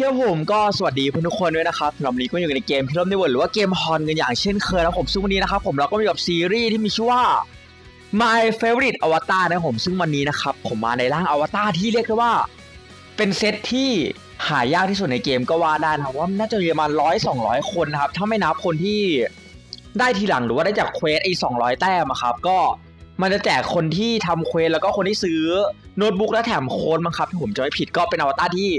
เคผมก็สวัสดีเพื่อนทุกคนด้วยนะครับสำหรับวันนี้ก็อยู่ในเกมพิลมในเวิร์หรือว่าเกมฮอนกันอย่างเช่นเคยแล้วผมซึ่งวันนี้นะครับผมเราก็มีกับซีรีส์ที่มีชื่อว่า My Favorite Avatar นะครับผมซึ่งวันนี้นะครับผมมาในร่างอวตารที่เรียกได้ว่า เป็นเซตที่หายากที่สุดในเกมก็ว่าได้นะว่าน่าจะมีประมาณร้อยสองร้อยคนนะครับถ้าไม่นับคนที่ได้ทีหลังหรือว่าได้จากเควสไอ้สองร้อยแต้มอะครับก็มันจะแจกคนที่ทำเควสแล้วก็คนที่ซื้อโน้ตบุ๊กและแถมโค้ดมั้งครับถ้าผมจะไม่ผิดก็เป็นอวตารที่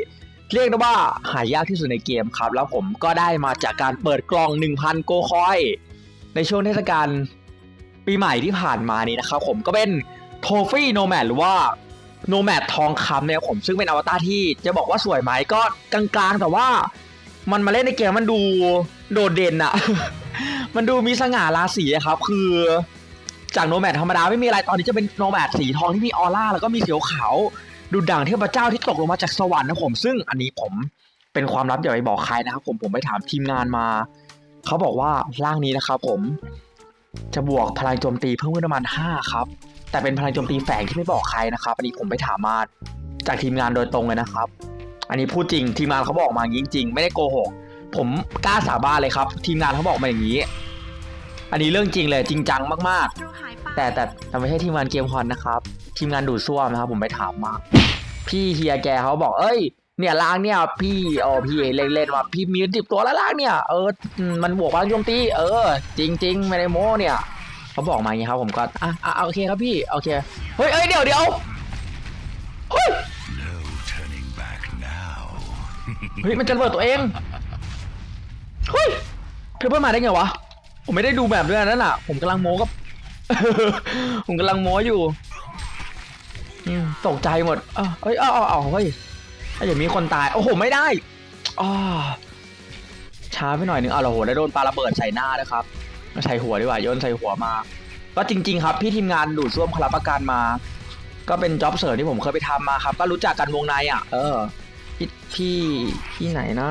เรียกได้ว่าหายากที่สุดในเกมครับ แล้วผมก็ได้มาจากการเปิดกล่อง 1,000 โกคอย ในช่วงเทศกาลปีใหม่ที่ผ่านมานี้นะครับผมก็เป็นโทฟี่โนแมดหรือว่าโนแมดทองคำเนี่ยผมซึ่งเป็นอวตารที่จะบอกว่าสวยไหมก็กลางๆ แต่ว่ามันมาเล่นในเกมมันดูโดดเด่นอะมันดูมีสง่าราศีครับ คือจากโนแมดธรรมดาไม่มีอะไรตอนนี้จะเป็นโนแมดสีทองที่มีออร่าแล้วก็มีเสียวขาว ดูดังเทพเจ้าที่ตกลงมาจากสวรรค์นะผมซึ่งอันนี้ผมเป็นความลับอย่าไปบอกใครนะครับผมผมไปถามทีมงานมา เขาบอกว่าร่างนี้นะครับผมจะบวกพลังโจมตีเพิ่มขึ้นประมาณ5ครับแต่เป็นพลังโจมตีแฝงที่ไม่บอกใครนะครับ อันนี้ผมไปถามมาจากทีมงานโดยตรงเลยนะครับ อันนี้พูดจริงทีมงานเขาบอกมาจริงๆไม่ได้โกหกผมกล้าสาบานเลยครับ ทีมงานเขาบอกมาอย่างนี้ อันนี้เรื่องจริงเลยจริงจังมากๆ แต่แต่แต่ไม่ใช่ทีมงานเกมฮอนนะครับ ทีมงานดูดซ่วมนะครับ ผมไปถามมา พี่เฮียแกเขาบอก เอ้ย เนี่ยล้างเนี่ย พี่โอ้พี่เล่นๆว่าพี่มีสิบตัวแล้วล้างเนี่ย เอออืมมันบวกพลังโจมตีเออ จริงๆไม่ได้โม้เนี่ยเขาบอกมาอย่างนี้ครับผมก็อะอะโอเคครับพี่โอเคเฮ้ยเอ้ยเดี๋ยวเดี๋ยวเฮ้ย No turning back now. เฮ้ยมันจะระเบิดตัวเองเฮ้ยเพเปอร์มาได้ไงวะผมไม่ได้ดูแบบด้วยนั่นน่ะ ผมกำลังโม้กับ ผมกำลังโม้อยู่อืมตกใจหมดอะเอ้ยเอ้าเอ้าเอ้าเฮ้ยถ้าอย่างมีคนตาย โอ้โห ไม่ได้อ่าช้าไปหน่อยนึงอะเราโหได้โดนปาระเบิดใส่หน้านะครับใส่หัวดีกว่าโยนใส่หัวมา ก็จริง ๆ ครับ พี่ทีมงานดูดซ่วมคารับประกันมา ก็เป็นจ็อบเสริมที่ผมเคยไปทำมาครับ ก็รู้จักกันวงในอะ เออ พี่พี่พี่ไหนนะ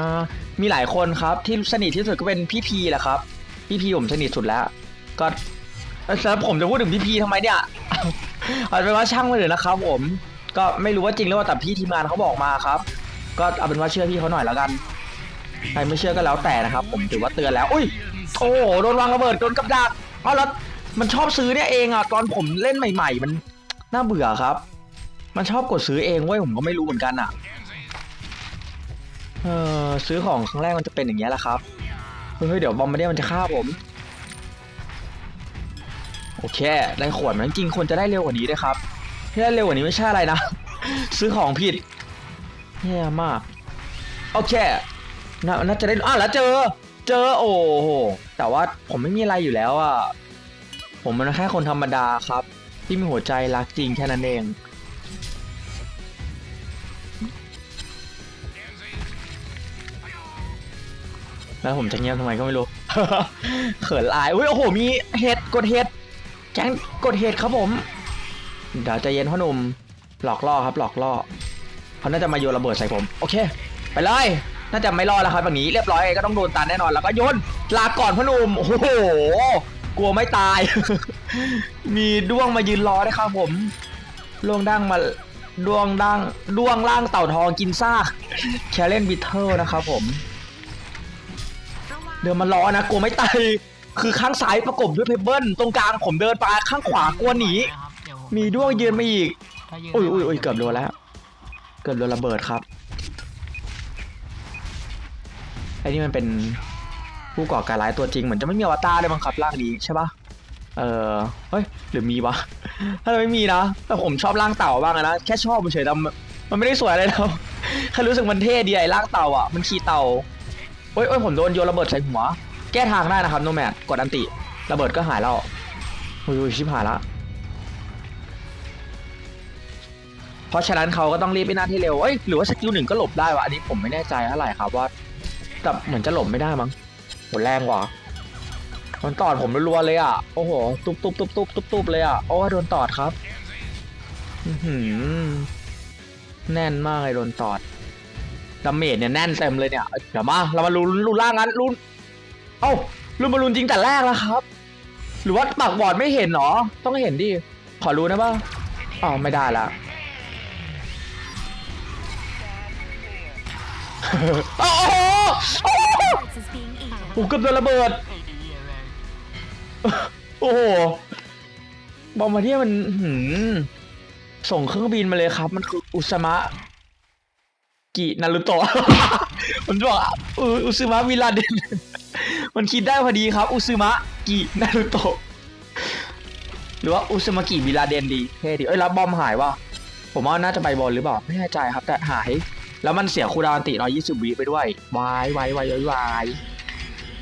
มีหลายคนครับที่สนิทที่สุดก็เป็นพี่พีแหละครับ พี่พีผมสนิทสุดแล้ว ก็ แล้วผมจะพูดถึงพี่พีทำไมเนี่ยเอาเป็นว่าช่างมาเลยนะครับ ผม ก็ไม่รู้ว่าจริงหรือเปล่าแต่พี่ทีมงานเขาบอกมาครับ ก็เอาเป็นว่าเชื่อพี่เขาหน่อยแล้วกันใครไม่เชื่อก็แล้วแต่นะครับ ผมถือว่าเตือนแล้ว อุ้ยโอ้โหโดนวางระเบิดโดนกับดักเอาแล้วมันชอบซื้อเนี่ยเองอะตอนผมเล่นใหม่ ๆ มันน่าเบื่อครับ มันชอบกดซื้อเองเว้ยผมก็ไม่รู้เหมือนกันอะเออซื้อของครั้งแรกมันจะเป็นอย่างเงี้ยแหละครับเฮ้ยเดี๋ยวบอมไม่ได้มันจะฆ่าผม โอเค ได้ขวดมันจริงควรจะได้เร็วกว่านี้ด้วยครับที่ได้เร็วกว่านี้ไม่ใช่อะไรนะ ซื้อของผิดแย่มากโอเคนาน่าจะได้อะแล้วเจอ เจอโอ้โหแต่ว่าผมไม่มีอะไรอยู่แล้วอะผมมันแค่คนธรรมดาครับ ที่มีหัวใจรักจริงแค่นั้นเองแล้วผมจะเงียบทำไมก็ไม่รู้ เขินอาย อุ้ยโอ้โห มีเห็ดกดเห็ด จ้งกดเห็ดครับผมเดี๋ยวใจเย็นพ่อหนุ่มหลอกล่อครับหลอกล่อเขาน่าจะมาโยนระเบิดใส่ผม โอเค ไปเลยน่าจะไม่รอดแล้วครับแบบนี้เรียบร้อยก็ต้องโดนตันแน่นอนแล้วก็โยนลาก่อนพ่อหนุ่มโอ้โหกลัวไม่ตาย มีด้วงมายืนรอได้ครับผมดวงดั้งมาดวงดั้งดวงล่างเต่าทองกินซากแคลเลนบิทเทอร์นะครับผม เดินมารอนะกลัวไม่ตาย คือข้างซ้ายประกบด้วยเพเบิลตรงกลางผมเดินไปข้างขวากลัวหนี มีด้วงยืนมาอีกอุ้ยอุ้ยอุ้ยเกือบโดนแล้ว เกือบโดนระเบิดครับไอ้นี่มันเป็นผู้ก่อการร้ายตัวจริงเหมือนจะไม่มีอวตารเลยมั้งครับร่างนี้ใช่ปะเออเฮ้ยหรือมีวะถ้าไม่มีนะแต่ผมชอบร่างเต่าบ้างอะนะแค่ชอบเฉยๆแต่มันมันไม่ได้สวยอะไรแล้วแค่รู้สึกมันเท่ดีไอ้ร่างเต่าอะมันขี่เต่าโอ้ยโอ้ยผมโดนโยนระเบิดใส่หัว แก้ทางได้นะครับโนแมดกดอันติระเบิดก็หายแล้วอุ้ยชิบหายละเพราะฉะนั้นเขาก็ต้องรีบไปหน้าที่เร็วเอ้ยหรือว่าสกิลหนึ่งก็หลบได้วะอันนี้ผมไม่แน่ใจเท่าไหร่ครับว่าแต่เหมือนจะหลบไม่ได้มั้งโหแรงกว่ามันตอดผมรัวๆเลยอะโอ้โหตุ๊บตุ๊บตุ๊บตุ๊บตุ๊บตุ๊บเลยอะโอ้โดนตอดครับหือแน่นมากเลยโดนตอดดาเมจเนี่ยแน่นเต็มเลยเนี่ยเดี๋ยวมาเรามาลุ้นลุ้นล่างงั้นลุ้น เอ้าลุ้นมาลุ้นจริงแต่แรกแล้วครับ หรือว่าปากบอดไม่เห็นเหรอ ต้องเห็นดิ ขอรู้นะป่ะอ๋อไม่ได้ละโอ้โหผมเกือบโดนระเบิด โอ้โห บอมมาที่มันหือส่งเครื่องบินมาเลยครับ มันคืออุซมะ กินารุโตะมจะบอกอะอุอุซึมะวิลาเดน มันคิดได้พอดีครับ อุซึมะกินารุโตะหรือว่าอุซึมะกิวิลาเดนดีเท่ดีเอ้ยแล้วบอมหายว่ะผมว่าน่าจะไปบอลหรือเปล่าไม่แน่ใจครับ แต่หาย แล้วมันเสียคูลดาวน์อันติ120วิไปด้วยวายวายวายวาย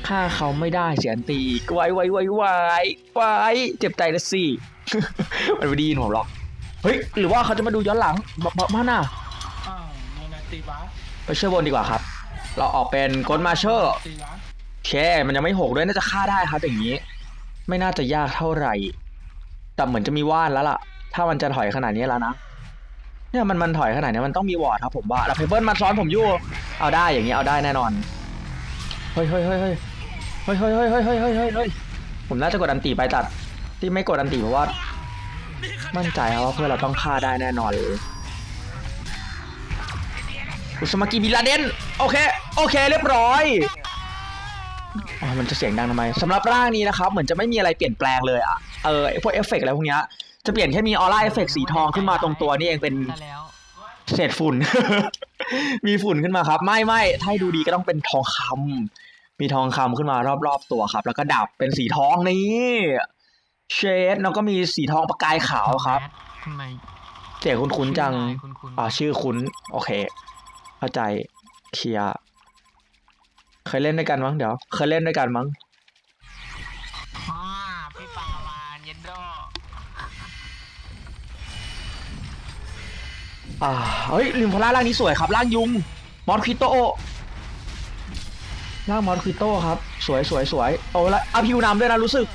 ฆ่าเขาไม่ได้เสียอันตีอีกวายวายวายวายวายเจ็บใจละสิมันไม่ไดีนผมหรอกเฮ้ยหรือว่าเขาจะมาดูย้อนหลังบอกบอกมาน่ะอ้าวโมนาติวะไปเชื่อบนดีกว่าครับ เราออกเป็นกดมาเชอร์ติวะ แค่มันยังไม่หกด้วยน่าจะฆ่าได้ครับอย่างนี้ ไม่น่าจะยากเท่าไหร่ แต่เหมือนจะมีว่านแล้วล่ะ ถ้ามันจะถอยขนาดนี้แล้วนะเนี่ยมันมันถอยขนาดนี้มันต้องมีวอร์ดครับผมว่าแล้วเพเบิลมาซ้อนผมอยู่เอาได้อย่างนี้เอาได้แน่นอนเฮ้ยเฮ้ยเฮ้ยเฮ้ยเฮ้ยเฮ้ยเฮ้ยเฮ้ยเฮ้ยเฮ้ยเฮ้ยเฮ้ยผมน่าจะกดอันตีไปตัด ที่ไม่กดอันตีเพราะว่า มั่นใจครับว่าเพื่อนเราต้องฆ่าได้แน่นอนเลยอุสมากิบิลาเดนโอเค โอเค เรียบร้อย อ๋อมันจะเสียงดังทำไมสำหรับร่างนี้นะครับเหมือนจะไม่มีอะไรเปลี่ยนแปลงเลยอะเออไอ้พวกเอฟเฟกต์อะไรพวกเนี้ยจะเปลี่ยนแค่มีออร่าเอฟเฟกต์สีทองขึ้นมาตรงตัวนี่เองเป็นได้แล้วเศษฝุ่น มีฝุ่นขึ้นมาครับ ไม่ไม่ถ้าให้ดูดีก็ต้องเป็นทองคำมีทองคำขึ้นมารอบๆตัวครับ แล้วก็ดับเป็นสีทองนี่เชดแล้วก็มีสีทองประกายขาวครับ ทำไมเสียงคุ้นๆจัง คุณคุณอ่าชื่อคุ้น โอเค เข้าใจเคลียร์ เคยเล่นด้วยกันมั้งเดี๋ยว เคยเล่นด้วยกันมั้งอ่าพี่ป่าวานเย็นโดอ่าเฮ้ยลิมพล่าร่างนี้สวยครับร่างยุงมอสคิโตร่างมอสคิโตครับ สวยสวยสวยโอ้แล้วอาพิวนำด้วยนะรู้สึก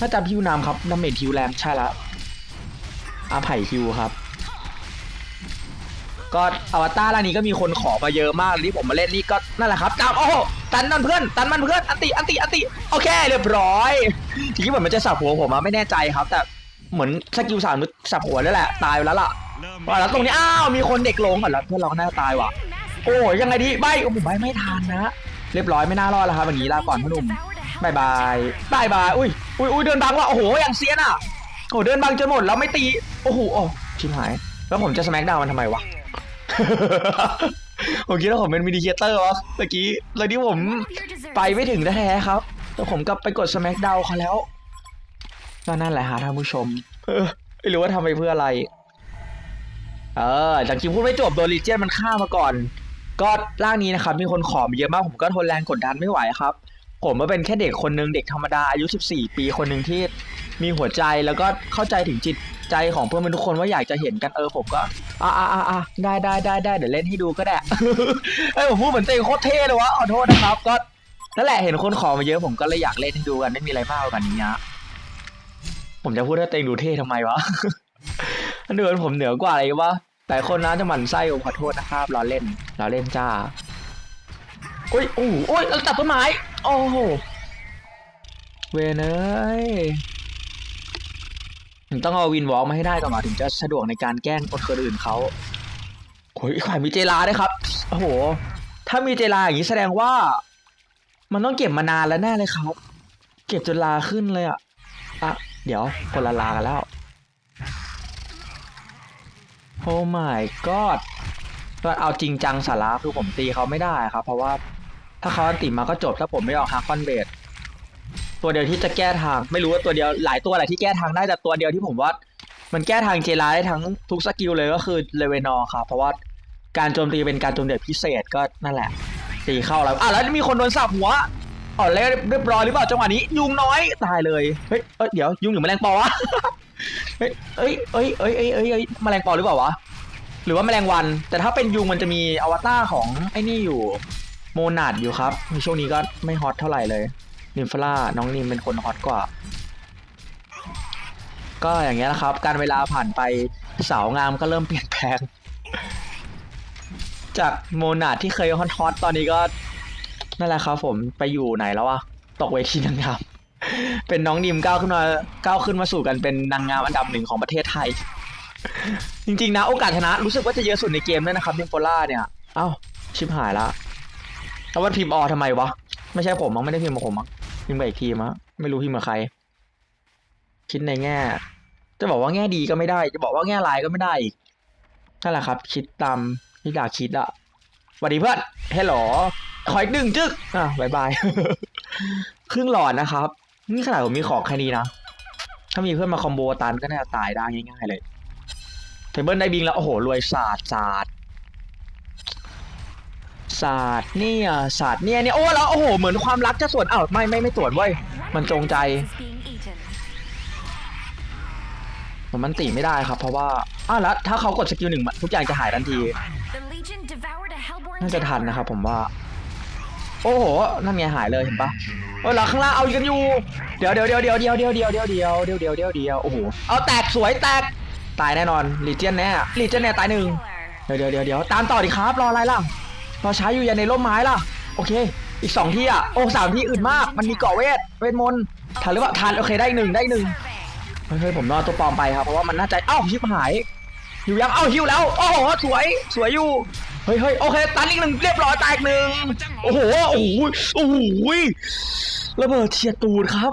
น่าจะพิวนำครับดาเมจฮิวแรงใช่แล้วอาไผ่ฮิวครับก็อวตารร่างนี้ก็มีคนขอมาเยอะมากที่ผมมาเล่นนี่ก็นั่นแหละครับตามโอ้โหตันมันเพื่อน ตันมันเพื่อน อันติ อันติ อันติ โอเค เรียบร้อย ทีนี้เหมือนมันจะสับหัวผมอะไม่แน่ใจครับ แต่เหมือนสกิลสามมันสับหัวแล้วแหละ ตายแล้วล่ะว่าแล้วตรงนี้ อ้าว มีคนเด็กลงก่อนแล้วเพื่อนเราก็น่าจะตายว่ะ โอ้ยยังไงดีใบโอ้โหใบไม่ทันนะ เรียบร้อยไม่น่ารอดแล้วครับอย่างนี้ลาก่อนพ่อหนุ่มบายบายบายบาย อุ้ยอุ้ยอุ้ยเดินบังว่ะ โอ้โห อย่างเซียนอะ โอ้เดินบังจนหมดแล้วไม่ตี โอ้โห โอ้ชิบหาย แล้วผมจะสแมกดาวมันทำไมวะ ผมคิดว่าผมเป็นมินิเคเตอร์วะเมื่อกี้เลยที่ผมไปไม่ถึงแท้ๆครับ แต่ผมก็ไปกดสแมกดาวเขาแล้วก็นั่นแหละฮะท่านผู้ชมไม่รู้ว่าทำไปเพื่ออะไร เออจากจริงพูดไม่จบโดนลีเจียนมันฆ่ามาก่อน ก็ร่างนี้นะครับ มีคนขอมาเยอะมากผมก็ทนแรงกดดันไม่ไหวครับ ผมก็เป็นแค่เด็กคนหนึงเด็กธรรมดาอายุ 14 ปีคนหนึ่งที่มีหัวใจแล้วก็เข้าใจถึงจิต ใจของเพื่อนทุกคนว่าอยากจะเห็นกันเออผมก็อ่าอ่าอ่าได้ได้ได้ได้เดี๋ยวเล่นให้ดูก็ได้เอ้ผมพูดเหมือนเองโคตรเท่เลยวะขอโทษนะครับ ก็นั่นแหละเห็นคนขอมาเยอะผมก็เลยอยากเล่นให้ดูกันไม่มีอะไรมากกว่านี้นะผมจะพูดให้เองดูเท่ทำไมวะอันเดือผมเหนือกว่าอะไรวะแต่คนน้าจะหมั่นไส้ผมขอโทษนะครับเราเล่นเราเล่นจ้าโอ้โหโอ้ยเราตัดต้นไม้โอ้โหเวนเอ้ย ผมต้องเอาวินวอล์กมาให้ได้ก่อนมาถึงจะสะดวกในการแกล้งคนอื่นเขาโอ้ยขวายมีเจลาด้วยครับ โอ้โห ถ้ามีเจลาอย่างนี้แสดงว่า มันต้องเก็บมานานแล้วแน่เลยครับ เก็บจนลาขึ้นเลยอะอะเดี๋ยวคนละลากันแล้ว โอ้ my god ก็เอาจริงจังสาระคือผมตีเขาไม่ได้ครับ เพราะว่าถ้าเขาอันติมาก็จบถ้าผมไม่ออกฮาร์คอนเบด ตัวเดียวที่จะแก้ทาง ไม่รู้ว่าตัวเดียวหลายตัวแหละที่แก้ทางได้แต่ตัวเดียวที่ผมว่า มันแก้ทางเจลาได้ทั้งทุกสกิลเลยก็คือเลเวนอร์ครับเพราะว่าการโจมตีเป็นการโจมตีพิเศษก็นั่นแหละตีเข้าแล้วอะแล้วมีคนโดนสับหัวอ๋อแล้วเรียบร้อยหรือเปล่าจังหวะนี้ ยุงน้อยตายเลยเฮ้ยเอ้ยเดี๋ยวยุงหรือแมลงปอวะเฮ้ยเอ้ยเอ้ยเอ้ยเอ้ยเอ้ยเอ้ยแมลงปอหรือเปล่าวะหรือว่าแมลงวัน แต่ถ้าเป็นยุงมันจะมีอวตารของไอ้นี่อยู่โมนาดอยู่ครับในช่วงนี้ก็ไม่ฮอตเท่าไหร่เลย นิมฟล่าน้องนิมเป็นคนฮอตกว่า ก็อย่างเงี้ยนะครับ การเวลาผ่านไปสาวงามก็เริ่มเปลี่ยนแปลง จากโมนาดที่เคยฮอตฮอตตอนนี้ก็นั่นแหละครับผมไปอยู่ไหนแล้วอะตกเวทีนางงาม เป็นน้องนิมก้าวขึ้นมาก้าวขึ้นมาสู่กันเป็นนางงามอันดับหนึ่งของประเทศไทย จริงๆนะ โอกาสชนะรู้สึกว่าจะเยอะสุดในเกมด้วยนะครับนิมโฟล่าเนี่ย เอ้าชิบหายละแล้วว่าพิมพ์ออทำไมวะ ไม่ใช่ผมมั้งไม่ได้พิมพ์กับผมมั้ง พิมพ์กับอีกทีมมั้งไม่รู้พิมพ์กับใคร คิดในแง่ จะบอกว่าแง่ดีก็ไม่ได้ จะบอกว่าแง่ร้ายก็ไม่ได้อีกนั่นแหละครับ คิดตามที่อยากคิดอะสวัสดีเพื่อนเฮลโหลขออีกหนึ่งจึ๊กอะบายบาย ครึ่งหลอดนะครับ นี่ขนาดผมมีของแค่นี้นะ ถ้ามีเพื่อนมาคอมโบตันก็น่าจะตายได้ง่ายๆเลย เทเบิลได้บิงแล้ว โอ้โห รวยศาสตร์ศาสตร์ ศาสตร์เนี่ยศาสตร์เนี่ยเนี่ยโอ้แล้วโอ้โหเหมือนความรักจะสวนอ้าวไม่ไม่ไม่สวนเว้ยมันจงใจผมมันตีไม่ได้ครับ เพราะว่าอ้าวแล้วถ้าเขากดสกิลหนึ่งทุกอย่างจะหายทันทีน่าจะทันนะครับผมว่า โอ้โหนั่นไงหายเลยเห็นปะเออหลังข้างล่างเอากันอยู่เดี๋ยวเดี๋ยวเดี๋ยวเดี๋ยวเดี๋ยวเดี๋ยวเดี๋ยวเดี๋ยวเดี๋ยวเดี๋ยวเดี๋ยวเดี๋ยวเดี๋ยวโอ้โหเอาแตกสวยแตกตายแน่นอนลีเจียนแน่ลีเจียนแน่ตายหนึ่งเดี๋ยวเดี๋ยวเดี๋ยวเดี๋ยวตามต่อดิครับรออะไรล่ะ รอช้อยู่ยันในร่มไม้ล่ะ โอเค อีกสองที่อะ โอ้สามที่อื่นมาก มันมีเกาะเวท เวทมนต์ทันหรือเปล่าทันโอเคได้หนึ่งได้หนึ่งเฮ้ยผมรอตัวปลอมไปครับ เพราะว่ามันน่าจะเอ้าชิบหายหิวยังเอ้าหิวแล้ว โอ้โห สวย สวยอยู่ เฮ้ยเฮ้ยโอเค ตันอีกหนึ่งเรียบร้อยตายอีกหนึ่งโอ้โห โอ้โห โอ้โหระเบิดเทียตูดครับ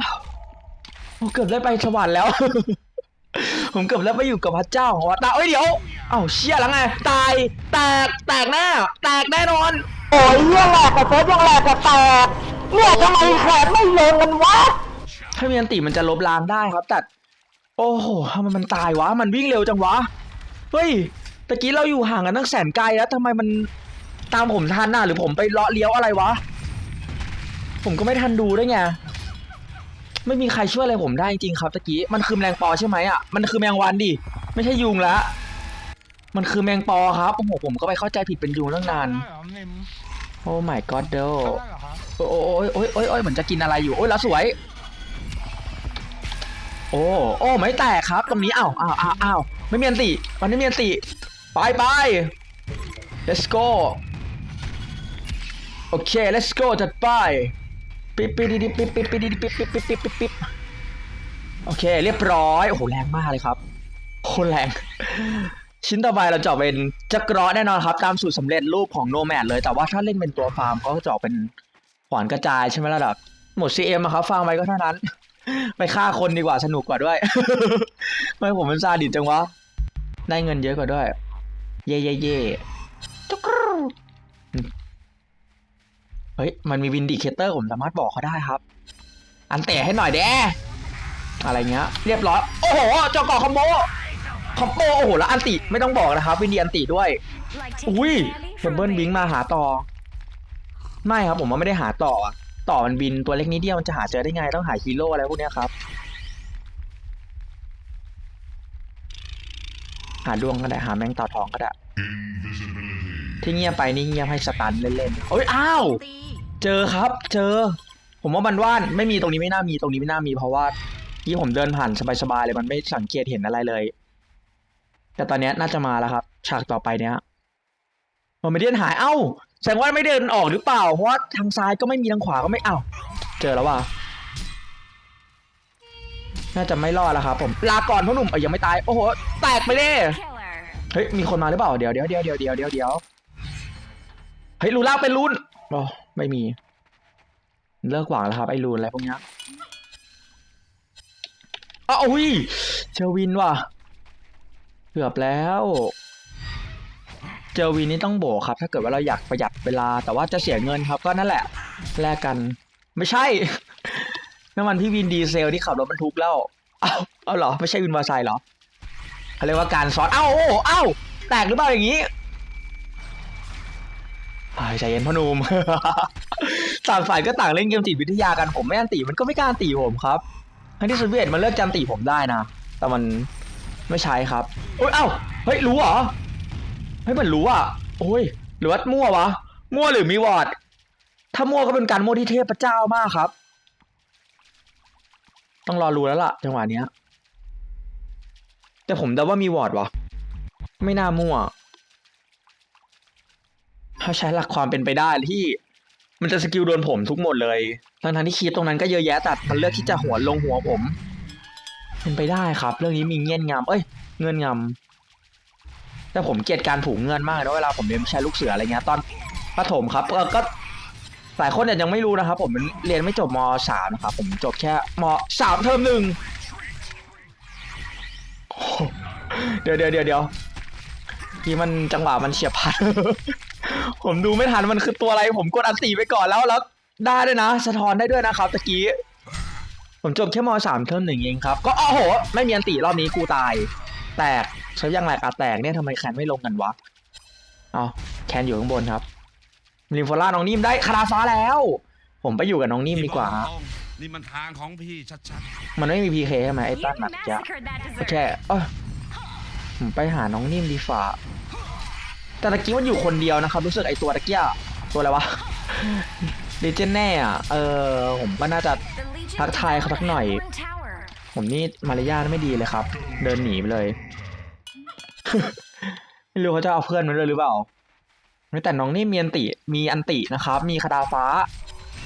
โอ้เกือบได้ไปสวรรค์แล้ว ผมเกือบได้ไปอยู่กับพระเจ้าของวัดตาเอ้ยเดี๋ยว เอ้าเชี่ยแล้วไง ตาย แตก แตกแน่ แตกแน่นอน โอ้ยเรื่องแหลกกับเฟิร์สยังแหลกกับแตกเนี่ยทำไมแขนไม่ลงกันวะถ้ามีอันติมันจะลบล้างได้ครับแต่โอ้โหทำไมมันตายวะ มันวิ่งเร็วจังวะ เฮ้ย ตะกี้เราอยู่ห่างกันตั้งแสนไกลแล้วทำไมมันตามผมทันน่ะหรือผมไปเลาะเลี้ยวอะไรวะ ผมก็ไม่ทันดูด้วยไง ไม่มีใครช่วยอะไรผมได้จริงๆครับตะกี้ มันคือแมลงปอใช่ไหมอะ มันคือแมงวันดิ ไม่ใช่ยุงละ มันคือแมงปอครับ โอ้โห ผมก็ไปเข้าใจผิดเป็นยุงตั้งนาน ได้เหรอนิมโอ้ my god เดได้เหรอครับโอ้ยโอ้ยโอ้ยโอ้ยโอ้ยเหมือนจะกินอะไรอยู่ โอ้ยแล้วสวย โอ้ โอ้ ไม่แตกครับ ตรงนี้ อ้าวอ้าวอ้าวอ้าวไม่มีอันติ มันไม่มีอันติ ไปไป let's go โอเค let's go จัดไป ปิ๊บปิ๊บดิดิปิ๊บปิ๊บปิ๊บดิดิปิ๊บปิ๊บปิ๊บปิ๊บปิ๊บปิ๊บโอเค เรียบร้อย โอ้โห แรงมากเลยครับ โคตรแรง ชิ้นต่อไปเราเจาะเป็นจักรอแน่นอนครับ ตามสูตรสำเร็จรูปของโนแมดเลย แต่ว่าถ้าเล่นเป็นตัวฟาร์มก็เจาะเป็นขวานกระจายใช่ไหมล่ะแบบหมด CM อะครับฟาร์มไปก็เท่านั้น ไปฆ่าคนดีกว่าสนุกกว่าด้วยไม่ผมเป็นซาดิสจังวะ ได้เงินเยอะกว่าด้วย เย่เย่เย่จุกรเฮ้ยมันมีวินดิเคเตอร์ผมสามารถบอกเขาได้ครับ อันเตะให้หน่อยเด้อะไรเงี้ย เรียบร้อย โอ้โหเจาะกาะคอมโบ คอมโบโอ้โหแล้วอันติไม่ต้องบอกนะครับวินดีอันติด้วยอุ้ยผมเบิลบิงมาหาต่อ ไม่ครับผมว่าไม่ได้หาต่ออะต่อมันบินตัวเล็กนิดเดียวมันจะหาเจอได้ไงต้องหาฮีโร่อะไรพวกเนี้ยครับ หาดวงก็ได้หาแมงต่าทองก็ได้ที่เงียบไปนี่เงียบให้สตันเล่นๆโอ้ยอ้าวเจอครับ เจอ ผมว่ามันว่านไม่มีตรงนี้ไม่น่ามีตรงนี้ไม่น่ามีเพราะว่าที่ผมเดินผ่านสบายๆเลยมันไม่สังเกตเห็นอะไรเลย แต่ตอนนี้น่าจะมาแล้วครับ ฉากต่อไปเนี้ยมันไม่เดินหายเอ้าแสดงว่าไม่เดินออกหรือเปล่า เพราะว่าทางซ้ายก็ไม่มีทางขวาก็ไม่เอ้าเจอแล้วว่ะน่าจะไม่รอดแล้วครับผมลาก่อนพ่อหนุ่มเอ้ยยังไม่ตายโอ้โหแตกไปเลยเฮ้ยมีคนมาหรือเปล่าเดี๋ยวเดี๋ยวเดี๋ยวเดี๋ยวเดี๋ยวเดี๋ยวเดี๋ยวเฮ้ยรูล่าเป็นรูนอ๋อไม่มี เลิกหวังแล้วครับไอ้รูนอะไรพวกเนี้ยอ้าวอุ้ยเจอวินว่ะ เกือบแล้ว เจอวินนี่ต้องโบครับ ถ้าเกิดว่าเราอยากประหยัดเวลา แต่ว่าจะเสียเงินครับก็นั่นแหละแลกกัน ไม่ใช่น้ำมันพี่วินดีเซลที่ขับรถบรรทุกแล้วเอ้าเอาเหรอ ไม่ใช่วินมอเตอร์ไซค์เหรอเขาเรียกว่าการซ้อนเอ้าโอ้เอ้าแตกหรือเปล่าอย่างนี้ใจเย็นพ่อหนุ่มต่างฝ่ายก็ต่างเล่นเกมจิตวิทยากันผมไม่อันตีมันก็ไม่กล้าอันตีผมครับทั้งที่สวีเดนมันเลิกจันตีผมได้นะ แต่มัน ไม่ใช้ครับโอ้ยเอ้าเฮ้ยรู้เหรอเฮ้ยมันรู้อะโอ้ยหรือว่ามั่ววะมั่วหรือมีวอร์ดถ้ามั่วก็เป็นการมั่วที่เทพเจ้ามากครับ ต้องรอรู้แล้วล่ะจังหวะเนี้ย แต่ผมเดาว่ามีวอร์ดวะไม่น่ามั่วถ้าใช้หลักความเป็นไปได้ที่มันจะสกิลโดนผมทุกหมดเลยทั้งทั้งที่คีตรงนั้นก็เยอะแยะแต่มันเลือกที่จะหัวลงหัวผม เป็นไปได้ครับ เรื่องนี้มีเงื่อนงำเอ้ย เงื่อนงำแต่ผมเกลียดการผูกเงื่อนมากเลยนะเวลาผมเรียนใช้ลูกเสืออะไรเงี้ยตอนประถมครับเออก็หลายคนอาจยังไม่รู้นะครับ ผมเรียนไม่จบมสามนะครับผมจบแค่มสามเทอมหนึ่งเดี๋ยวเดี๋ยวเดี๋ยวเดี๋ยวที่มันจังหวะมันเฉียบพลันผมดูไม่ทันมันคือตัวอะไร ผมกดอันตีไปก่อนแล้วแล้วได้ด้วยนะ สะท้อนได้ด้วยนะครับตะกี้ ผมจบแค่มสามเทอมหนึ่งเองครับ ก็โอ้โห ไม่มีอันตีรอบนี้กูตาย แตกเซิร์ฟยังแหลกอะแตกเนี่ยทำไมแคนไม่ลงกันวะเอาแคนอยู่ข้างบนครับลิมโฟล่าน้องนิ่มได้คาราฟ้าแล้ว ผมไปอยู่กับน้องนิ่มดีกว่าพี่บอกตรงนี่มันทางของพี่ชัดมันไม่มีพีเคใช่ไหมไอ้ You ตั้นหนักจะ massacred that โอ dessert. เคเอยผมไปหาน้องนิ่มดีฝ่าแต่ตะกี้มันอยู่คนเดียวนะครับ รู้สึกไอ้ตัวตะกี้อะตัวอะไรวะ ดิเจนแน่อะเออผมก็น่าจะ The Legion ทักทายเขาสักหน่อย Hellborn Tower. ผมนี่มารยาทไม่ดีเลยครับ เดินหนีไปเลย ไม่รู้เขาจะเอาเพื่อนมาด้วยหรือเปล่าแต่น้องนิ่มมีอันติ มีอันตินะครับ มีคาดาฟ้า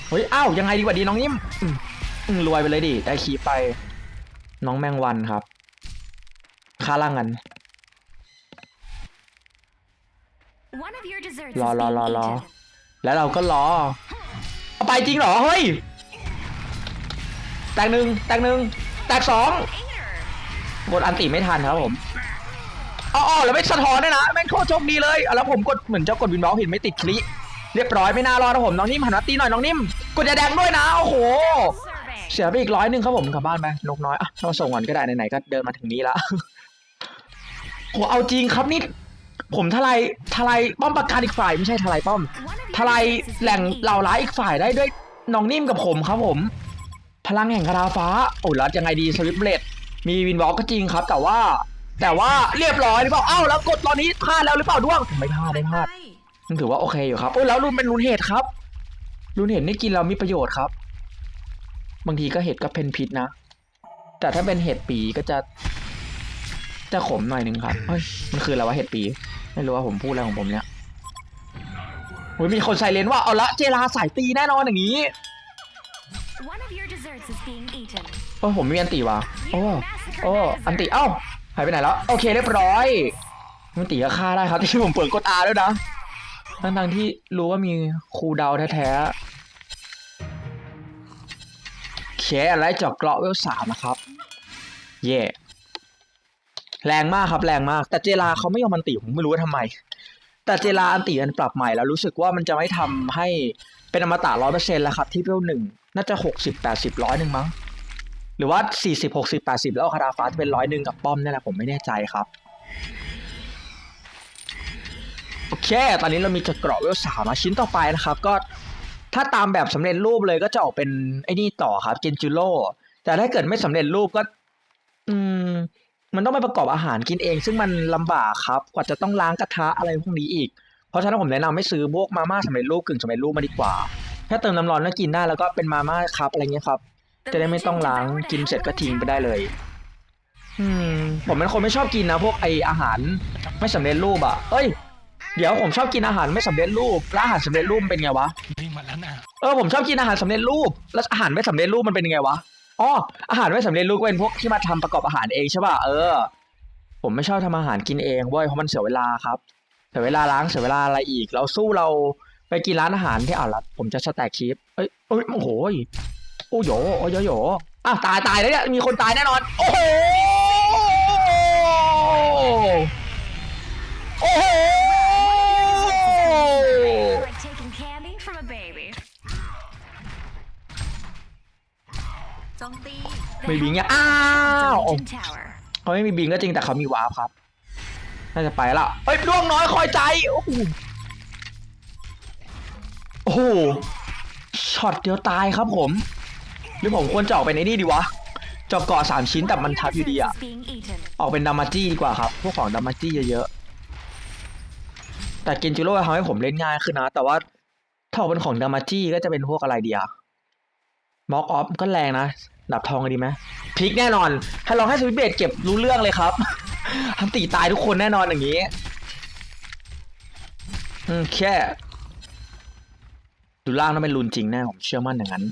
เฮ้ย อ้าว ยังไงดีกว่าดีน้องนิ่มอืมอืมรวยไปเลยดิ ได้คีย์ไป น้องแมงวันครับ ค่าล่างกัน One of your desserts La, is la, being la, la. eaten. แล้วเราก็รอเอา ไปจริงเหรอเฮ้ยแตกหนึ่งแตกหนึ่งแตกสอง Eater. กดอันติไม่ทันครับผมอ๋อแล้วไม่สะท้อนด้วยนะแม่งโคตรโชคดีเลยแล้วผมกดเหมือนจะกดวินบล็อกผิดไม่ติดคลิเรียบร้อยไม่น่ารอดนะผมน้องนิ่มหันมาตีหน่อยน้องนิ่มกดยาแดงด้วยนะโอ้โหเสียไปอีกร้อยหนึ่งครับผมกลับบ้านไปนกน้อยอะเราส่งก่อนก็ได้ไหนๆก็เดินมาถึงนี้ละโหเอาจริงครับนี่ ผมทลายทลายป้อมปราการอีกฝ่ายไม่ใช่ทลายป้อมทลายแหล่งเหล่าร้ายอีกฝ่ายได้ด้วยน้องนิ่มกับผมครับผม พลังแห่งคาราฟ้าโอ้แล้วยังไงดีสวิปเบลดมีวินบอกก็จริงครับ แต่ว่า แต่ว่าเรียบร้อยหรือเปล่าเอ้าแล้วกดตอนนี้พลาดแล้วหรือเปล่าด้วงไม่พลาดได้พลาดมันถือว่าโอเคอยู่ครับโอ้แล้วรุนเป็นรุนเห็ดครับรุนเห็ดนี่กินเรามีประโยชน์ครับ บางทีก็เห็ดก็เป็นพิษนะแต่ถ้าเป็นเห็ดปีก็จะ จะขมหน่อยนึงครับเฮ้ยมันคืออะไรวะเห็ดปี ไม่รู้ว่าผมพูดอะไรของผมเนี่ยโอ้ยมีคนใส่เลนว่าเอาละเจลาสายตีแน่นอนอย่างนี้ One of your desserts is being eaten. โอ้ยผมมีอันติว่ะโอ้ You massacred โอ้ that อันติ dessert. เอ้าหายไปไหนแล้ว โอเคเรียบร้อย อันติก็ฆ่าได้ครับที่ผมเปิดกดอาด้วยนะทั้งทงๆที่รู้ว่ามีคูลดาวน์แท้ๆเคอะไรเจาะเกราะเวลสามนะครับ เย่ แรงมากครับแรงมาก แต่เจลาเขาไม่ยอมอันติผมไม่รู้ว่าทำไม แต่เจลาอันติมันปรับใหม่แล้วรู้สึกว่ามันจะไม่ทำให้เป็นอมตะร้อยเปอร์เซ็นต์แล้วครับที่เวลหนึ่งน่าจะหกสิบแปดสิบร้อยหนึ่งมั้งหรือว่าสี่สิบหกสิบแปดสิบแล้วคาราฟ้าจะเป็นร้อยหนึ่งกับป้อมนี่แหละผมไม่แน่ใจครับโอเค ตอนนี้เรามีจะเกราะเวลสามชิ้นต่อไปนะครับ ก็ถ้าตามแบบสำเร็จรูปเลยก็จะออกเป็นไอ้นี่ต่อครับเกนจูโร่แต่ถ้าเกิดไม่สำเร็จรูปก็ อืม มันต้องไปประกอบอาหารกินเอง ซึ่งมันลำบากครับ กว่าจะต้องล้างกระทะอะไรพวกนี้อีก เพราะฉะนั้นผมแนะนำไม่ซื้อพวกมาม่าสำเร็จรูปกึ่งสำเร็จรูปมาดีกว่าถ้าเติมน้ำร้อนแล้วกินได้แล้วก็เป็นมาม่าครับอะไรเงี้ยครับ The จะได้ไม่ Legion ต้องล้าง devoured a กินเสร็จก็ Hellborn ทิ้งไป tower. ได้เลย อืม ผมเป็นคนไม่ชอบกินนะ พวกไออาหารไม่สำเร็จรูปอะเอ้ย เดี๋ยวผมชอบกินอาหารไม่สำเร็จรูปแล้วอาหารสำเร็จรูปมันเป็นไงวะวิ่งมาแล้วนะเออผมชอบกินอาหารสำเร็จรูป แล้วอาหารไม่สำเร็จรูปมันเป็นยังไงวะ อ๋ออาหารไม่สำเร็จรูปก็เป็นพวกที่มาทำประกอบอาหารเองใช่ป่ะเออ ผมไม่ชอบทำอาหารกินเองเว้ยเพราะมันเสียเวลาครับเสียเวลาล้างเสียเวลาอะไรอีก เราสู้เราไปกินร้านอาหารที่อะละผมจะสแต็กคลิปเอ้ยเอ้ยโอ้โหโอ้โหโอ้โหโหอะตายตายแล้วเนี่ยมีคนตายแน่นอน โอ้โหโอ้โห มตี The ไม่บิงอะ Hellborn อ้าว Legion Tower. เขาไม่มีบิงก็จริงแต่เขามีวาร์ปครับ น่าจะไปละเฮ้ยดวงน้อยคอยใจ โอ้โหโอ้โหช็อตเดียวตายครับผม หรือผมควรจะออกไปในนี่ดีวะเจอบเกาะสามชิ้นแต่มันทับอยู่ดีอะ Is being eaten. ออกเป็นดามาจี้ดีกว่าครับ พวกของดามาจี้เยอะๆ แต่กินจิโร่ทำให้ผมเล่นง่ายขึ้นนะ แต่ว่าถ้าออกเป็นของดามาจี้ก็จะเป็นพวกอะไรดีอะม็อกออฟก็แรงนะ ดับทองกันดีไหมพลิกแน่นอนให้ลองให้สวิตเบดเก็บรู้เรื่องเลยครับทำตีตายทุกคนแน่นอนอย่างนี้อืมแค่ดูล่างต้องเป็นรูนจริงแน่ผมเชื่อมั่นอย่างนั้น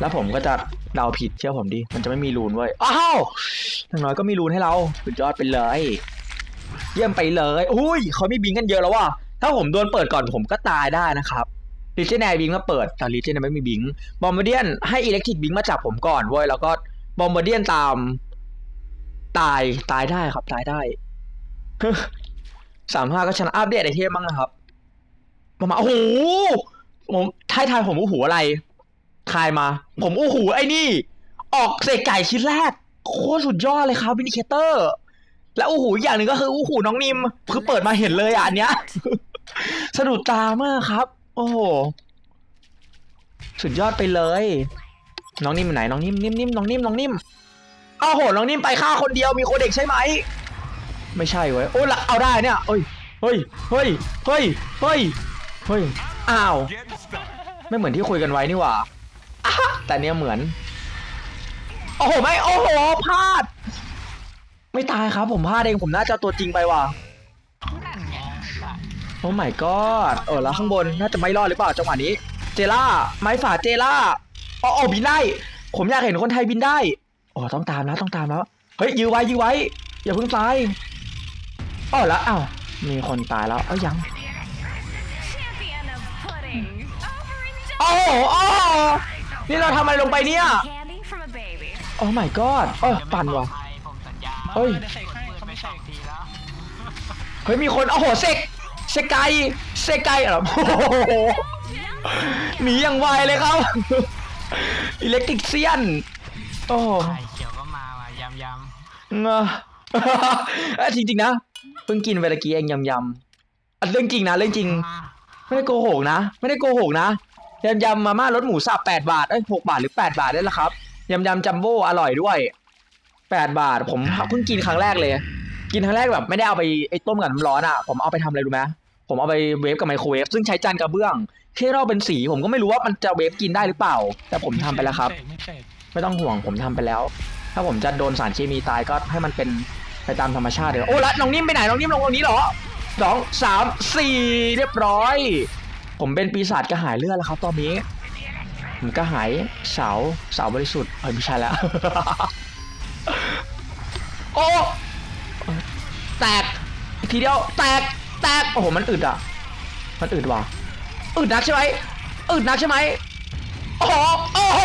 แล้วผมก็จะเดาผิดเชื่อผมดิมันจะไม่มีรูนเว้ยอ้าวอย่างน้อยก็มีรูนให้เราสุดยอดไปเลย เยี่ยมไปเลยอุ้ยเขาไมีบิงกันเยอะแล้วว่ะถ้าผมโดนเปิดก่อนผมก็ตายได้นะครับ ลิเจนแนร์บิงมาเปิดแต่ลิเจนไม่มีบิงบอมบ์เดียนให้อิเล็กทริกบิงมาจับผมก่อนเว้ยแล้วก็บอมบ์เดียนตาม ตายตายได้ครับ ตายได้สามห้าก็ชนะอัปเดตไอเทมบ้างนะครับมามาโอ้โหผมทายทายผมอู้หูอะไรทายมา ผมอู้หูไอ้นี่ ออกเศษไก่ชิ้นแรกโคตรสุดยอดเลยครับวินิเคเตอร์ แล้วอู้หูอีกอย่างหนึ่งก็คืออู้หูน้องนิม คือเปิดมาเห็นเลยอะอันเนี้ยสะดุดตามากครับ โอ้โห สุดยอดไปเลย น้องนิ่มอยู่ไหน น้องนิ่มนิ่มนิ่มน้องนิ่มน้องนิ่มอ้าวโห น้องนิ่มไปฆ่าคนเดียวมีโคเด็กใช่ไหม ไม่ใช่เว้ย โอ้ยละเอาได้เนี่ยเอ้ย เฮ้ย เฮ้ย เฮ้ย เฮ้ย เฮ้ย อ้าว ไม่เหมือนที่คุยกันไว้นี่หว่า แต่เนี้ยเหมือน โอ้โห ไม่ โอ้โห พลาด ไม่ตายครับ ผมพลาดเอง ผมน่าจะตัวจริงไปว่ะ อ้ my god เออแล้วข้างบนน่าจะไม่รอดหรือเปล่าจังหวะนี้ เจล่า ไม้ฝาเจล่าอ๋ออ๋อบินได้ ผมอยากเห็นคนไทยบินได้โอ้ต้องตามแล้วต้องตามแล้ว เฮ้ยยื้อไว้ยื้อไว้ อย่าเพิ่งตายอ๋อแล้วอ้าวมีคนตายแล้ว เอ้ายัง Champion of pudding. Over and โอ้โหโอ้โหนี่เราทำอะไรลงไปเนี่ย candy from a baby. โอ้ my god เออปั่นว่ะผมสัญญาเฮ้ยเสกให้เขาไม่เสกทีแล้วเฮ้ยมีคนโอ้โหเซก เซกไกเซกไกเหรอโอ้โหหนีอย่างไวเลยครับอิเล็กทริกเซียนโอ้ไข่เขียวก็มาว่ะยำยเงอะเอ้ยจริงๆนะเพิ่งกินไปตะกี้เองยำยำๆอันเรื่องจริงนะเรื่องจริงำมาไม่ได้โกหกนะ ไม่ได้โกหกนะยำยำมาม่ารสหมูสับแปดบาทเอ้ยหกบาทหรือแปดบาทได้แล้วครับยำยำจัมโบ้อร่อยด้วยแปดบาท ผมเพิ่งกินครั้งแรกเลย กินครั้งแรกแบบไม่ได้เอาไปไอ้ต้มกับน้ำร้อนอะ ผมเอาไปทำอะไรรู้ไหม ผมเอาไปเวฟกับไมโครเวฟซึ่งใช้จานกระเบื้องแค่เราเป็นสีผมก็ไม่รู้ว่ามันจะเวฟกินได้หรือเปล่า แต่ผมทำไปแล้วครับไม่เสกไม่ต้องห่วงผมทำไปแล้ว ถ้าผมจะโดนสารเคมีตายก็ให้มันเป็นไปตามธรรมชาติเลยโอ้แล้วน้องนิ่มไปไหนน้องนิ่มลงตรงนี้เหรอสองสามสี่เรียบร้อย ผมเป็นปีศาจกระหายเลือดแล้วครับตอนนี้ผมกระหายเสาเสาบริสุทธิ์เฮ้ยไม่ใช่แล้วโอ้แตกอีกทีเดียวแตก แตกโอ้โหมันอึดอะ มันอึดว่ะอึดนักใช่ไหมอึดนักใช่ไหมโอ้โหโอ้โห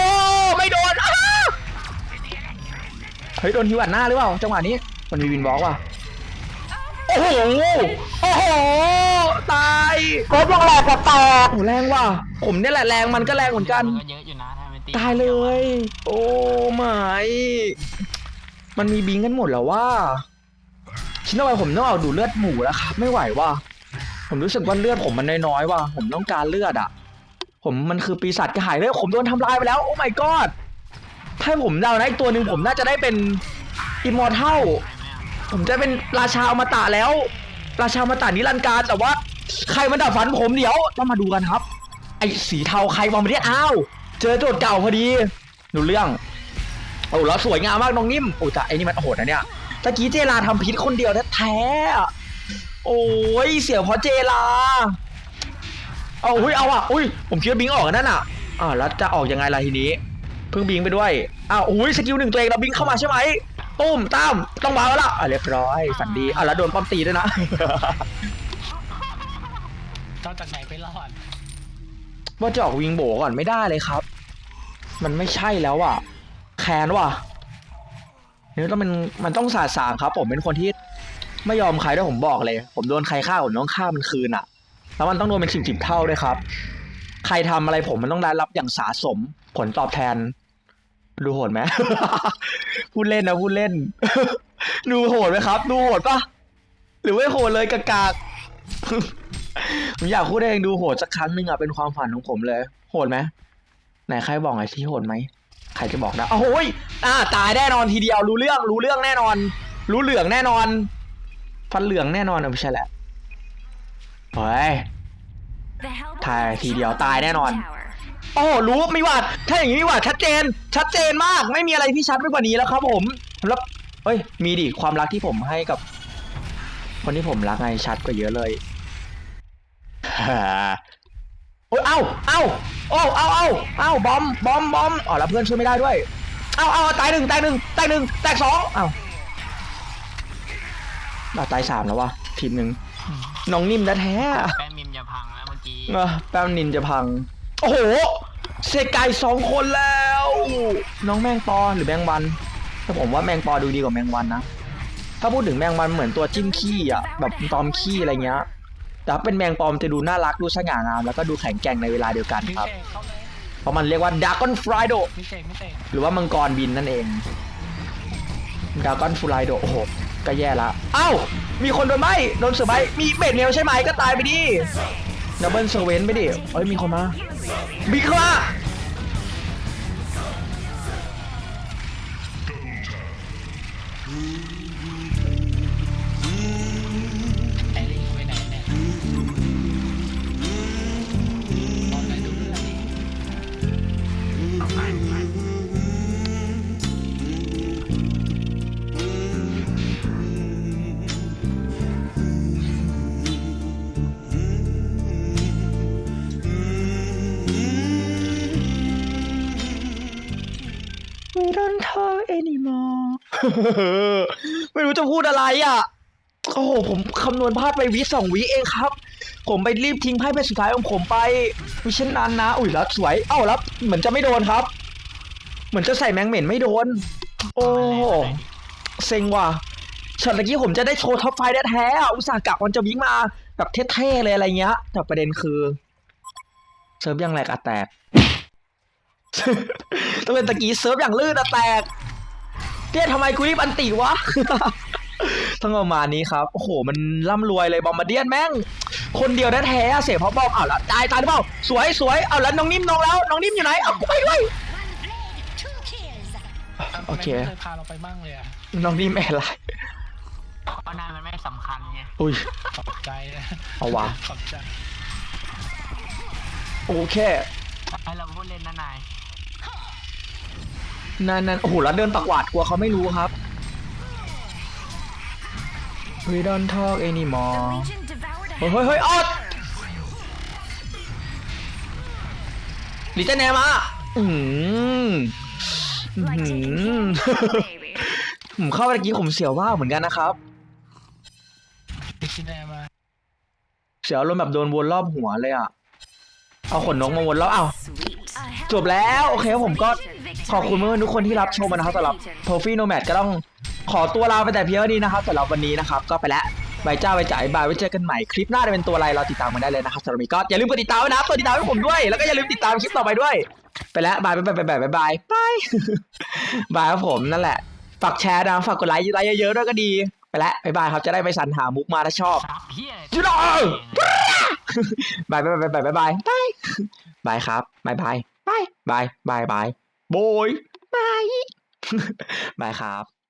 ไม่โดนอ้าเฮ้ยโดนฮิวอัดหน้าหรือเปล่าจังหวะนี้มันมีวินบล็อกว่ะโอ้โหโอ้โหตายเซิร์ฟยังแหลกจะแตกโอ้โหแรงว่ะผมเนี่ยแหละแรงมันก็แรงเหมือนกันก็เยอะอยู่นะถ้าไม่ตีตายเลย โอ้ไม่มันมีบิงกันหมดแล้วว่า ชิ้นต่อไปผมต้องเอาดูเลือดหมูแล้วครับ ไม่ไหวว่ะผมรู้สึกว่าเลือดผมมันน้อยๆว่ะผมต้องการเลือดอะ ผมมันคือปีศาจกระหายเลือดผมโดนทำลายไปแล้วโอ้ my god ถ้าผมเดานะอีกตัวหนึ่งผมน่าจะได้เป็นอิมมอร์ทัลผมจะเป็นราชาอมตะแล้ว ราชาอมตะนิรันดร์การแต่ว่าใครมาดับฝันผมเดี๋ยวต้องมาดูกันครับ ไอ้สีเทาใครมาเรียอ้าว เจอโจทย์เก่าพอดีดูเรื่องโอ้แล้วสวยงามมากน้องนิ่มโอ้แต่ไอ้นี่มันโหดนะเนี่ย ตะกี้เจลาทำพิษคนเดียวแท้ๆอะโอ้ยเสียเพราะเจลา เอาอุ้ยเอาอะอุ้ยผมคิดว่าบิงออกนั่นอะอ่าวแล้วจะออกยังไงล่ะทีนี้ เพิ่งบิงไปด้วยอ้าวอุ้ยสกิลหนึ่งตัวเองเราบิงเข้ามาใช่ไหมตุ้มตามต้องมาแล้วล่ะอะเรียบร้อยฝันดีอะแล้วโดนป้อมตีด้วยนะต้องจากไหนไปรอดว่าจะออกวิงโบก่อนไม่ได้เลยครับ มันไม่ใช่แล้วอะ แค้นว่ะ นี่ต้องเป็นมันต้องสาดสางครับ ผมเป็นคนที่ไม่ยอมใครด้วยผมบอกเลย ผมโดนใครฆ่าผมต้องฆ่ามันคืนอะ แล้วมันต้องโดนเป็นสิบสิบเท่าด้วยครับ ใครทำอะไรผมมันต้องได้รับอย่างสาสม ผลตอบแทน ดูโหดไหมพูดเล่นนะพูดเล่น ดูโหดไหมครับ ดูโหดปะหรือไม่โหดเลยกากากผมอยากพูดเองดูโหดสักครั้งหนึ่งอะเป็นความฝันของผมเลย โหดไหมไหนใครบอกไอ้ที่โหดไหม ใครจะบอกได้โอ้โหยอ่าตายแน่นอนทีเดียวรู้เรื่องรู้เรื่องแน่นอน รู้เหลืองแน่นอน ฟันเหลืองแน่นอนเออไม่ใช่แหละเฮ้ย The help ตายทีเดียวตายแน่นอน tower. โอ้โหรู้ไม่ว่าถ้าอย่างนี้ไม่ว่าชัดเจน ชัดเจนมาก ไม่มีอะไรที่ชัดไปกว่านี้แล้วครับผมแล้วเอ้ย มีดิความรักที่ผมให้กับ คนที่ผมรักไงชัดกว่าเยอะเลยฮ่า โอ้ยเอ้าเอ้าโอ้เอ้าเอ้าเอ้าบอมบอมบอมอ๋อแล้วเพื่อนช่วยไม่ได้ด้วยเอ้าเอ้าตายหนึ่งตายหนึ่งตายหนึ่งแตกสองเอ้าอะตายสามแล้ววะทีมหนึ่งน้องนิ่มแท้ๆแป้นมิมจะพังแล้วเมื่อกี้อะแป้มนินจะพัง โอ้โหเซกายสองคนแล้ว น้องแมงปอหรือแมงวันแต่ผมว่าแมงปอดูดีกว่าแมงวันนะ ถ้าพูดถึงแมงวันเหมือนตัวจิ้มขี้อะแบบตอมขี้อะไรเงี้ย แต่ถ้าเป็นแมงปอมจะดูน่ารักดูสง่างาม แล้วก็ดูแข็งแกร่งในเวลาเดียวกันมิครับเศษเข้าเลยเพราะมันเรียกว่าดากอนฟรายโดมิเศษมิเศษหรือว่ามังกรบินนั่นเองดากอนฟรายโดโอ้โหก็แย่ละเอ้า มีคนโดนไหมโดนเสือไหมมีเบ็ดเนลใช่ไหมก็ตายไปดิดับเบิลเซอร์เวนไปดิเอ้ยมีคนมาบิกเข้ามา ไม่รู้จะพูดอะไรอะ โอ้โห ผมคำนวณพลาดไปวิสองวิเองครับ ผมไปรีบทิ้งไพ่เป็นสุดท้ายของผมไปวิเช่นนั้นนะ อุ้ยแล้วสวย เอ้าแล้วเหมือนจะไม่โดนครับ เหมือนจะใส่แมงเหม็นไม่โดน โอ้โหเซ็งว่ะช็อตเมื่อกี้ผมจะได้โชว์ท็อปไฟว์แท้อะอุตส่าห์กะวันจะวิ่งมาแบบเท่ๆเลยอะไรเงี้ย แต่ประเด็นคือเซิร์ฟยังแหลกอะแตกต้องเป็นตะกี้เซิร์ฟอย่างลื่นอะแตก เนี่ยทำไมกูรีบอันติวะ ต้องประมาณนี้ครับ โอ้โห มันร่ำรวยเลยบอมบ์เดียนแม่ง คนเดียวแท้ๆอะเสียเพราะบอมอ้าวแล้วตายตายหรือเปล่า สวยสวยเอาแล้วน้องนิ่มน้องแล้ว น้องนิ่มอยู่ไหน เอากูไปด้วย โอเค ทำไมไม่เคยพาเราไปมั่งเลยอะน้องนิ่มแอนไลน์เพราะนายมันไม่สำคัญไงอุ้ย ขอบใจนะเอาว่ะขอบใจโอเค ให้เราพูดเล่นนะนาย นั่นนั่นโอ้โหแล้วเดินปักหวาดกลัวเขาไม่รู้ครับ We don't talk The anymore Legion devoured a เฮ้ยเฮ้ยเฮ้ยออดลิเจเนมาอืม like taking Mm. care of a baby. ผมเข้าไปเมื่อกี้ผมเสียวว่าวเหมือนกันนะครับดิชิแนมาเสียวอารมณ์แบบโดนวนรอบหัวเลยอะ เอาขนนกมาวนรอบอ้าว Sweet. A จบแล้ว โอเคผมก็ Legion victory. ขอบคุณเพื่อนทุกคนที่รับชมนะครับสำหรับ Legion. โทฟี่โนแมดก็ต้องขอตัวลาไปแต่เพียงเท่านี้นะครับสำหรับวันนี้นะครับก็ไปแล้วบายเจ้าบายจ่ายบายไว้เจอกันใหม่คลิปหน้าจะเป็นตัวอะไรเราติดตามกันได้เลยนะครับสำหรับวันนี้ก็อย่าลืมกดติดตามนะกดติดตามให้ผมด้วย แล้วก็อย่าลืมติดตามคลิปต่อไปด้วย ไปแล้วบายบายบายบายบายบายบายบายครับผมนั่นแหละฝากแชร์นะฝากกดไลค์ไลค์เยอะๆด้วยก็ดี ไปแล้วบายบายครับจะได้ไปสรรหามุกมาถ้าชอบบเฮียจุดอบายบายบายบายบายบายบายบายครับบายบายบายบายบายบาย บายบายบายครับ